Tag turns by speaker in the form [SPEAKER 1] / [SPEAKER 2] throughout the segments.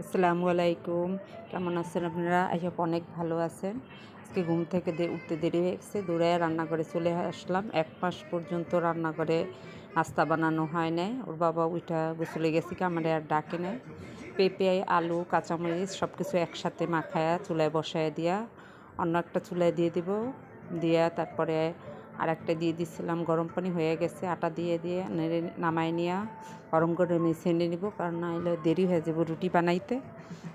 [SPEAKER 1] আসসালামু আলাইকুম। কেমন আছেন আপনারা? আইসব অনেক ভালো আছেন। আজকে ঘুম থেকে উঠতে দেরি হয়ে গেছে দৌড়ায় রান্না করে চলে আসলাম। এক মাস পর্যন্ত রান্না করে নাস্তা বানানো হয় নাই। ওর বাবা উঠা গোসলে গেছে কি, আমার আর ডাকে নেয় পেঁপে, আলু, কাঁচামরিচ সব কিছু একসাথে মাখায়া চুলায় বসায় দিয়া অন্য একটা চুলায় দিয়ে দিব। দিয়া তারপরে আর একটা দিয়ে দিছিলাম, গরম পানি হয়ে গেছে, আটা দিয়ে দিয়ে নেড়ে নামাই নিয়ে গরম করে মিশিয়ে নিব, কারণ নাহলে দেরি হয়ে যাবে রুটি বানাইতে।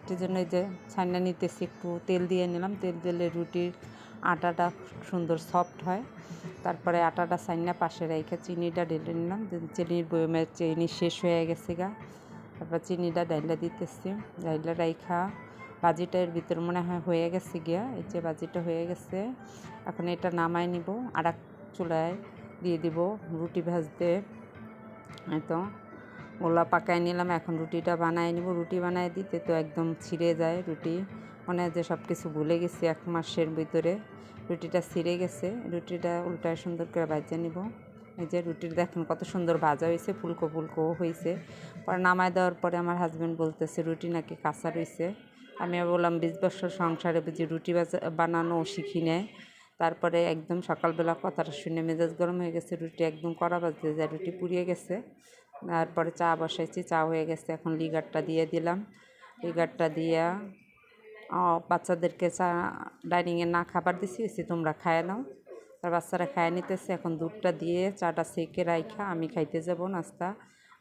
[SPEAKER 1] সেই জন্য এই যে ছান্না নিতেছি একটু তেল দিয়ে নিলাম, তেল দিলে রুটির আটাটা সুন্দর সফট হয়। তারপরে আটাটা ছাইনা পাশে রেখে চিনিটা ঢেলে নিলাম চিনির বয়মের চিনি শেষ হয়ে গেছে গা। তারপর চিনিটা ডাইলা দিতেছি ডাইলা রাইখা বাজিটা এর ভিতর মনে হয় হয়ে গেছে গিয়া, এই যে বাজিটা হয়ে গেছে, এখন এটা নামাই নিব আর এক চুলায় দিয়ে দিব রুটি ভাজতে। তো, ওলা পাকায় নিলাম, এখন রুটিটা বানায় নিব। রুটি বানায় দিতে তো একদম ছিঁড়ে যায় রুটি। মনে হয় যে সব কিছু ভুলে গেছি এক মাসের ভিতরে। রুটিটা ছিঁড়ে গেছে, রুটিটা উল্টায় সুন্দর করে ভাজে নিব। এই যে রুটির দেখেন কত সুন্দর ভাজা হয়েছে, ফুলকো ফুলকো হয়েছে। পরে নামায় দেওয়ার পরে আমার হাজব্যান্ড বলতেছে, রুটি নাকি কাঁচা রয়েছে? আমি বললাম, বিশ বছর সংসারে বুঝি রুটি বানানো শিখি নেয় তারপরে একদম সকালবেলা কথাটা শুনে মেজাজ গরম হয়ে গেছে, রুটি একদম কড়া বাজতে যায়, রুটি পুড়িয়ে গেছে। তারপরে চা বসাইছি, চা হয়ে গেছে, এখন লিগারটা দিয়ে দিলাম। লিগারটা দিয়া বাচ্চাদেরকে চা, ডাইনিংয়ে না খাবার দিছি তোমরা খায় নাও। তার বাচ্চারা খায় নিতেছে, এখন দুধটা দিয়ে চাটা সেকে রাইখা, আমি খাইতে যাব নাস্তা।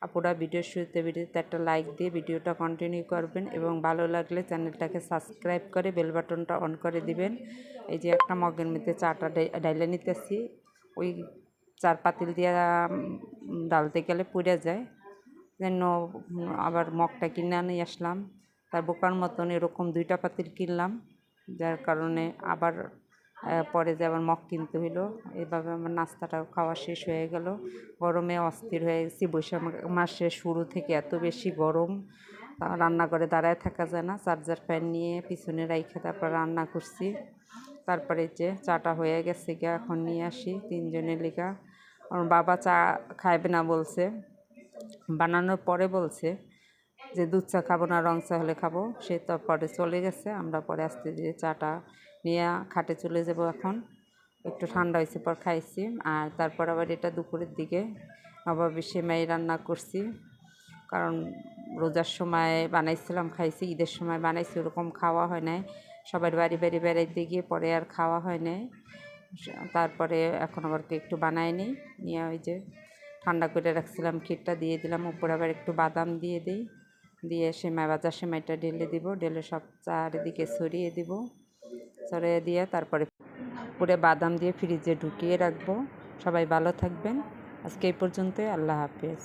[SPEAKER 1] আপুরা ভিডিও শুরুতে ভিডিওতে একটা লাইক দিয়ে ভিডিওটা কন্টিনিউ করবেন এবং ভালো লাগলে চ্যানেলটাকে সাবস্ক্রাইব করে বেল বাটনটা অন করে দিবেন। এই যে একটা মগের মধ্যে চাটা ডাই- ডাইলে নিতেছি। ওই চার পাতিল দিয়ে ডালতে গেলে পুড়ে যায়। যেন আবার মগটা কিনে নিয়ে আসলাম। তার বোকার মতন এরকম দুইটা পাতিল কিনলাম, যার কারণে আবার পরে যে আবার মগ কিনতে হইল, এভাবে আমার নাস্তাটা খাওয়া শেষ হয়ে গেল। গরমে অস্থির হয়ে গেছি বৈশাখ মাসের শুরু থেকে এত বেশি গরম। তা রান্না করে দাঁড়ায় থাকা যায় না, চার্জার ফ্যান নিয়ে পিছনে রাইখে তারপর রান্না করছি। তারপরে যে চাটা হয়ে গেছে গিয়া, এখন নিয়ে আসি তিনজনের লিগা। আমার বাবা চা খাইবে না বলছে, বানানোর পরে বলছে যে দুধ চা খাব না, রং চা হলে খাব, সে তো পরে চলে গেছে। আমরা পরে আসতে দিয়ে চাটা নিয়ে খাটে চলে যাব এখন। একটু ঠান্ডা হয়েছে পর খাইছি। আর তারপর আবার এটা দুপুরের দিকে নবাবী সেমাই রান্না করছি। কারণ রোজার সময় বানাইছিলাম, খাইছি। ঈদের সময় বানাইছি, ওরকম খাওয়া হয় নাই। সবার বাড়ি বাড়ি বেড়াইতে গিয়ে পরে আর খাওয়া হয় নাই। তারপরে এখন আবার একটু বানাই নিই নিয়ে ওই যে ঠান্ডা করে রাখছিলাম, ক্ষীরটা দিয়ে দিলাম। উপরে আবার একটু বাদাম দিয়ে দিই। দিয়ে সেমাই ভাজা সেমাইটা ঢেলে দিব। ঢেলে সব চারিদিকে ছড়িয়ে দিব। ছড়িয়ে দিয়ে তারপরে পুরে বাদাম দিয়ে ফ্রিজে ঢুকিয়ে রাখব। সবাই ভালো থাকবেন। আজকে এই পর্যন্তই। আল্লাহ হাফেজ।